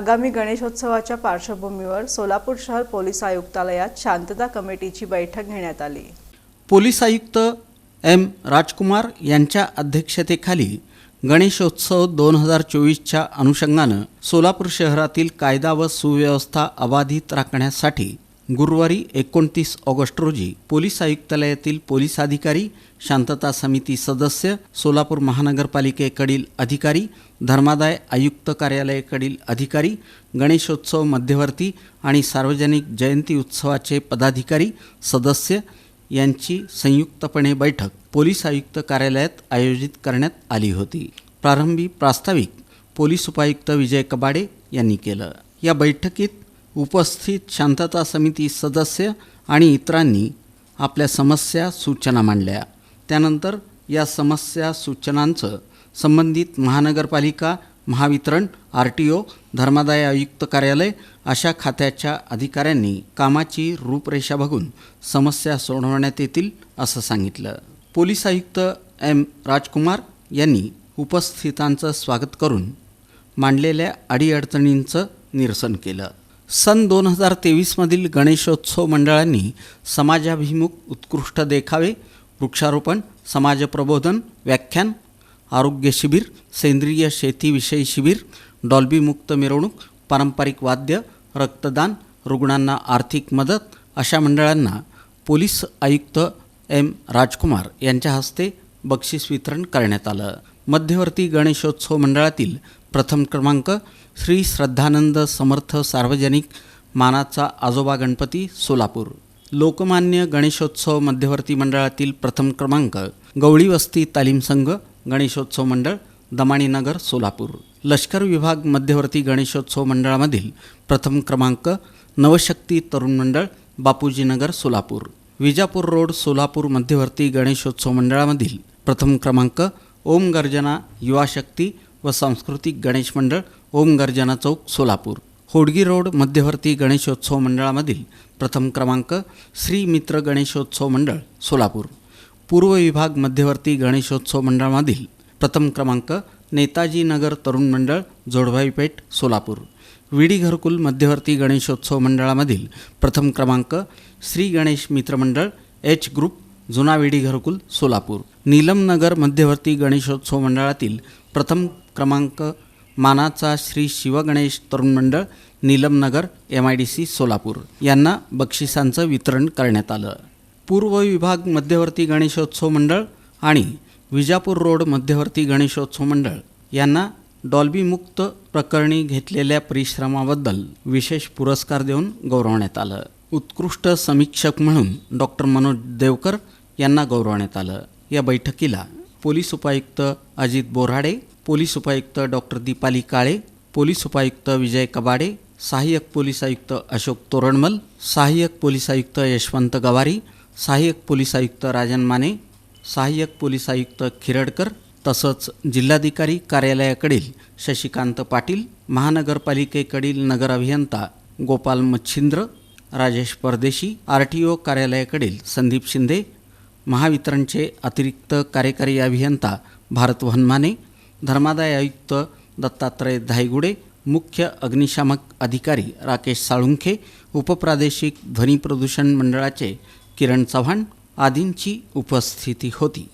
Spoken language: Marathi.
आगामी गणेशोत्सवाच्या पार्श्वभूमीवर सोलापूर शहर पोलीस आयुक्तालयात शांतता कमिटीची बैठक घेण्यात आली. पोलीस आयुक्त एम राजकुमार यांच्या अध्यक्षतेखाली गणेशोत्सव दोन हजार चोवीसच्या अनुषंगानं सोलापूर शहरातील कायदा व सुव्यवस्था अबाधित राखण्यासाठी गुरुवारी एकोणतीस ऑगस्ट रोजी पोलीस आयुक्तालयातील पोलीस अधिकारी शांतता समिती सदस्य सोलापूर महानगरपालिकेकडील अधिकारी धर्मादाय आयुक्त कार्यालयाकडील अधिकारी गणेशोत्सव मध्यवर्ती आणि सार्वजनिक जयंती उत्सवाचे पदाधिकारी सदस्य यांची संयुक्तपणे बैठक पोलीस आयुक्त कार्यालयात आयोजित करण्यात आली होती. प्रारंभी प्रास्ताविक पोलीस उपायुक्त विजय कबाडे यांनी केलं. या बैठकीत उपस्थित शांतता समिती सदस्य आणि इतरांनी आपल्या समस्या सूचना मांडल्या. त्यानंतर या समस्या सूचनांचं संबंधित महानगरपालिका महावितरण आर टी ओ धर्मादाय आयुक्त कार्यालय अशा खात्याच्या अधिकाऱ्यांनी कामाची रूपरेषा बघून समस्या सोडवण्यात येतील असं सांगितलं. पोलीस आयुक्त एम राजकुमार यांनी उपस्थितांचं स्वागत करून मांडलेल्या अडीअडचणींचं निरसन केलं. सन दोन हजार तेवीसमधील गणेशोत्सव मंडळांनी समाजाभिमुख उत्कृष्ट देखावे वृक्षारोपण समाजप्रबोधन व्याख्यान आरोग्य शिबिर सेंद्रिय शेतीविषयी शिबिर डॉल्बीमुक्त मिरवणूक पारंपरिक वाद्य रक्तदान रुग्णांना आर्थिक मदत अशा मंडळांना पोलीस आयुक्त एम राजकुमार यांच्या हस्ते बक्षीस वितरण करण्यात आलं. मध्यवर्ती गणेशोत्सव मंडळातील प्रथम क्रमांक श्री श्रद्धानंद समर्थ सार्वजनिक मानाचा आजोबा गणपती सोलापूर. लोकमान्य गणेशोत्सव मध्यवर्ती मंडळातील प्रथम क्रमांक गवळी वस्ती तालीम संघ गणेशोत्सव मंडळ दमाणीनगर सोलापूर. लष्कर विभाग मध्यवर्ती गणेशोत्सव मंडळामधील प्रथम क्रमांक नवशक्ती तरुण मंडळ बापूजीनगर सोलापूर. विजापूर रोड सोलापूर मध्यवर्ती गणेशोत्सव मंडळामधील प्रथम क्रमांक ओम गर्जना युवाशक्ती व सांस्कृतिक गणेश मंडळ ओम गर्जना चौक सोलापूर. होडगी रोड मध्यवर्ती गणेशोत्सव मंडळामधील प्रथम क्रमांक श्री मित्र गणेशोत्सव मंडळ सोलापूर. पूर्व विभाग मध्यवर्ती गणेशोत्सव मंडळामधील प्रथम क्रमांक नेताजी नगर तरुण मंडळ जोडभाईपेठ सोलापूर. विडी घरकुल मध्यवर्ती गणेशोत्सव मंडळामधील प्रथम क्रमांक श्री गणेश मित्रमंडळ एच ग्रुप जुना विडी घरकुल सोलापूर. नीलम नगर मध्यवर्ती गणेशोत्सव मंडळातील प्रथम क्रमांक मानाचा Shri Shivganesh Tarun Mandal Neelamnagar M I D C Solapur. यांना बक्षिसांचं वितरण करण्यात आलं. पूर्व विभाग मध्यवर्ती गणेशोत्सव मंडळ आणि विजापूर रोड मध्यवर्ती गणेशोत्सव मंडळ यांना डॉल्बीमुक्त प्रकरणी घेतलेल्या परिश्रमाबद्दल विशेष पुरस्कार देऊन गौरवण्यात आलं. उत्कृष्ट समीक्षक म्हणून डॉक्टर मनोज देवकर यांना गौरवण्यात आलं. या बैठकीला पोलीस उपायुक्त अजित बोराडे पोलीस उपायुक्त डॉक्टर दीपाली काळे पोलीस उपायुक्त विजय कबाडे सहाय्यक पोलीस आयुक्त अशोक तोरणमल सहाय्यक पोलीस आयुक्त यशवंत गवारी सहाय्यक पोलीस आयुक्त राजन माने सहाय्यक पोलीस आयुक्त खिरडकर तसंच जिल्हाधिकारी कार्यालयाकडील शशिकांत पाटील महानगरपालिकेकडील नगर अभियंता Gopal Machhindra Rajesh Pardeshi R T O कार्यालयाकडील Sandeep Shinde महावितरणचे अतिरिक्त कार्यकारी अभियंता भारत वनमाने धर्मादाय आयुक्त दत्तात्रय धायगुडे मुख्य अग्निशामक अधिकारी राकेश साळुंखे उपप्रादेशिक ध्वनी प्रदूषण मंडळाचे किरण चव्हाण आदींची उपस्थिती होती.